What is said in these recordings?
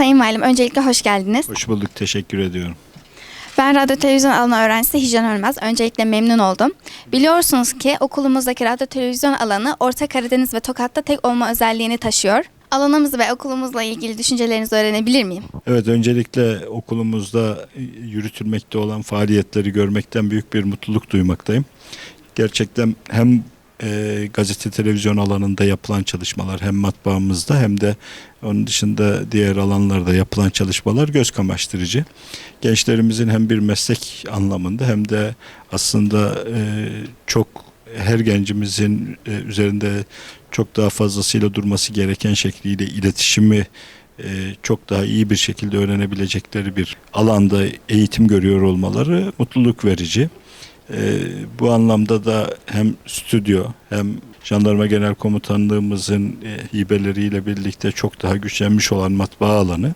Sayın Valim öncelikle hoş geldiniz. Hoş bulduk, teşekkür ediyorum. Ben radyo televizyon alanı öğrencisi Hicran Ölmez. Öncelikle memnun oldum. Biliyorsunuz ki okulumuzdaki radyo televizyon alanı Orta Karadeniz ve Tokat'ta tek olma özelliğini taşıyor. Alanımız ve okulumuzla ilgili düşüncelerinizi öğrenebilir miyim? Evet, öncelikle okulumuzda yürütülmekte olan faaliyetleri görmekten büyük bir mutluluk duymaktayım. Gerçekten hem e, gazete televizyon alanında yapılan çalışmalar hem matbaamızda hem de onun dışında diğer alanlarda yapılan çalışmalar göz kamaştırıcı. Gençlerimizin hem bir meslek anlamında hem de aslında e, çok her gencimizin e, üzerinde çok daha fazlasıyla durması gereken şekliyle iletişimi e, çok daha iyi bir şekilde öğrenebilecekleri bir alanda eğitim görüyor olmaları mutluluk verici. E, bu anlamda da hem stüdyo hem Jandarma Genel Komutanlığımızın e, hibeleriyle birlikte çok daha güçlenmiş olan matbaa alanı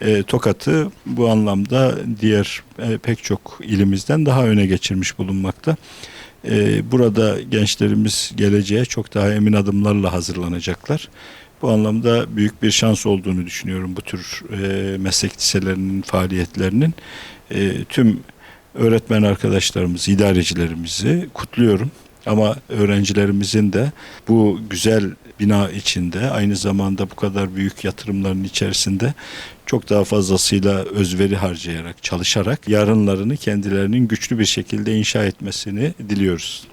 e, Tokat'ı bu anlamda diğer e, pek çok ilimizden daha öne geçirmiş bulunmakta. E, burada gençlerimiz geleceğe çok daha emin adımlarla hazırlanacaklar. Bu anlamda büyük bir şans olduğunu düşünüyorum bu tür e, meslek liselerinin faaliyetlerinin. E, tüm öğretmen arkadaşlarımızı, idarecilerimizi kutluyorum. Ama öğrencilerimizin de bu güzel bina içinde aynı zamanda bu kadar büyük yatırımların içerisinde çok daha fazlasıyla özveri harcayarak, çalışarak yarınlarını kendilerinin güçlü bir şekilde inşa etmesini diliyoruz.